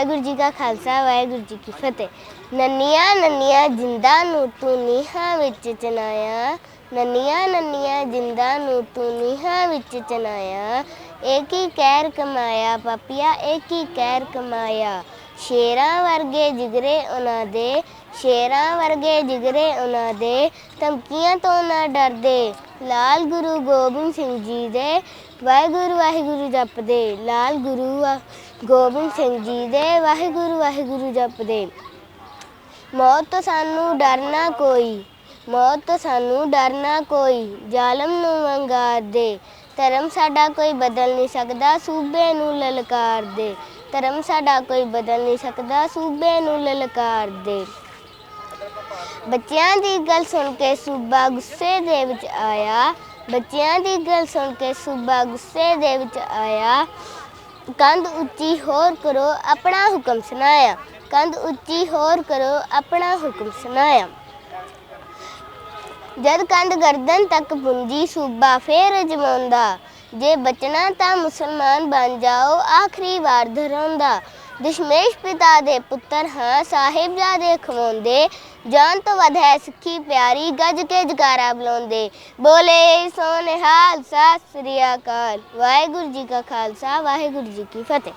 ਵਾਹਿਗੁਰੂ ਜੀ ਕਾ ਖਾਲਸਾ, ਵਾਹਿਗੁਰੂ ਜੀ ਕੀ ਫਤਿਹ। ਨੰਨੀਆਂ ਨੰਨੀਆਂ ਜਿੰਦਾਂ ਨੂੰ ਤੂੰ ਨੀਹਾਂ ਵਿੱਚ ਚਨਾਇਆ। ਨੰਨੀਆਂ ਨੰਨੀਆਂ ਜਿੰਦਾਂ ਨੂੰ ਤੂੰ ਨੀਹਾਂ ਵਿੱਚ ਚਨਾਇਆ। ਇੱਕ ਹੀ ਕਹਿਰ ਕਮਾਇਆ ਪਾਪੀਆ ਇੱਕ ਹੀ ਕਹਿਰ ਕਮਾਇਆ। ਸ਼ੇਰਾਂ ਵਰਗੇ ਜਿਗਰੇ ਉਹਨਾਂ ਦੇ, ਸ਼ੇਰਾਂ ਵਰਗੇ ਜਿਗਰੇ ਉਹਨਾਂ ਦੇ। ਧਮਕੀਆਂ ਤੋਂ ਨਾ ਡਰਦੇ, ਲਾਲ ਗੁਰੂ ਗੋਬਿੰਦ ਸਿੰਘ ਜੀ ਦੇ। ਵਾਹਿਗੁਰੂ ਵਾਹਿਗੁਰੂ ਜਪਦੇ, ਲਾਲ ਗੁਰੂ ਵਾ- ਗੋਬਿੰਦ ਸਿੰਘ ਜੀ ਦੇ ਵਾਹਿਗੁਰੂ ਵਾਹਿਗੁਰੂ ਜਪਦੇ ਮੌਤ ਤੋਂ ਸਾਨੂੰ ਡਰਨਾ ਕੋਈ, ਮੌਤ ਤੋਂ ਸਾਨੂੰ ਡਰਨਾ ਕੋਈ, ਜ਼ਾਲਮ ਨੂੰ ਵੰਗਾਰ ਦੇ। ਧਰਮ ਸਾਡਾ ਕੋਈ ਬਦਲ ਨਹੀਂ ਸਕਦਾ, ਸੂਬੇ ਨੂੰ ਲਲਕਾਰ ਦੇ। ਧਰਮ ਸਾਡਾ ਕੋਈ ਬਦਲ ਨਹੀਂ ਸਕਦਾ, ਸੂਬੇ ਨੂੰ ਲਲਕਾਰ ਦੇ। ਬੱਚਿਆਂ ਦੀ ਗੱਲ ਸੁਣ ਕੇ ਸੂਬਾ ਗੁੱਸੇ ਦੇ ਵਿੱਚ ਆਇਆ। ਬੱਚਿਆਂ ਦੀ ਗੱਲ ਸੁਣ ਕੇ ਸੂਬਾ ਗੁੱਸੇ ਦੇ ਵਿੱਚ ਆਇਆ। ਕੰਧ ਉੱਚੀ ਹੋਰ ਕਰੋ, ਆਪਣਾ ਹੁਕਮ ਸੁਣਾਇਆ। ਕੰਧ ਉੱਚੀ ਹੋਰ ਕਰੋ, ਆਪਣਾ ਹੁਕਮ ਸੁਣਾਇਆ। ਜਦ ਕੰਧ ਗਰਦਨ ਤੱਕ ਪੁੰਜੀ, ਸੂਬਾ ਫੇਰ ਜਮਾਉਂਦਾ ਜੇ ਬਚਣਾ ਤਾਂ ਮੁਸਲਮਾਨ ਬਣ ਜਾਓ, ਆਖਰੀ ਵਾਰ ਧਰਾਉਂਦਾ ਦਸ਼ਮੇਸ਼ ਪਿਤਾ ਦੇ ਪੁੱਤਰ ਹਾਂ ਸਾਹਿਬਜ਼ਾਦੇ ਖਵਾਉਂਦੇ ਜਾਨ ਤੋਂ ਵੱਧ ਹੈ ਸਿੱਖੀ ਪਿਆਰੀ, ਗੱਜ ਕੇ ਜਕਾਰਾ ਬੁਲਾਉਂਦੇ। ਬੋਲੇ ਸੋਨਿਹਾਲ, ਸਤਿ ਸ੍ਰੀ ਅਕਾਲ। ਵਾਹਿਗੁਰੂ ਜੀ ਕਾ ਖਾਲਸਾ, ਵਾਹਿਗੁਰੂ ਜੀ ਕੀ ਫਤਿਹ।